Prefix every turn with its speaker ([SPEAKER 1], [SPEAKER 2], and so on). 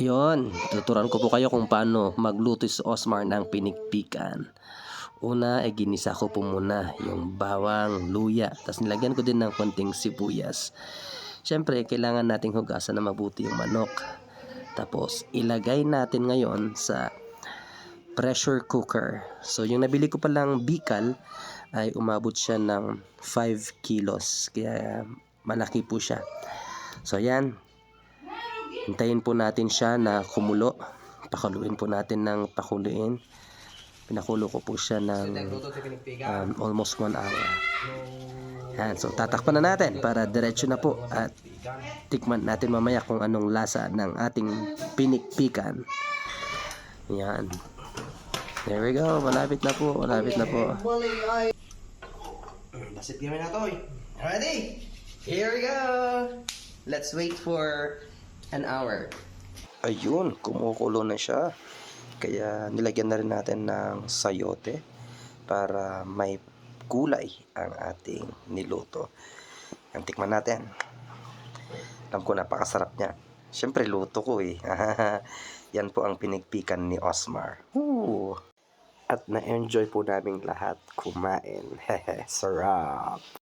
[SPEAKER 1] Yon, tuturan ko po kayo kung paano magluto si Osmar ng pinikpikan. Una, ay ginisa ko po muna yung bawang, luya, tapos nilagyan ko din ng konting sibuyas. Siyempre, kailangan nating hugasan na mabuti yung manok. Tapos, ilagay natin ngayon sa pressure cooker. So, yung nabili ko palang bikal ay umabot siya ng 5 kilos. Kaya, malaki po siya. So, yan. Hintayin po natin siya na kumulo. Pakuluin po natin ng pakuluin. Pinakulo ko po siya ng um, almost 1 hour. Yan. So, tatakpan na natin para diretso na po at tikman natin mamaya kung anong lasa ng ating pinikpikan. Yan. There we go. Malapit na po. Malapit na po.
[SPEAKER 2] Basit kami na to eh. Ready? Here we go! Let's wait for an hour.
[SPEAKER 1] Ayun, kumukulo na siya. Kaya nilagyan na rin natin ng sayote para may kulay ang ating niluto. Ang tikman natin. Alam ko napakasarap niya. Siyempre luto ko eh. Yan po ang pinigpikan ni Osmar. Woo! At na-enjoy po naming lahat kumain. Sarap!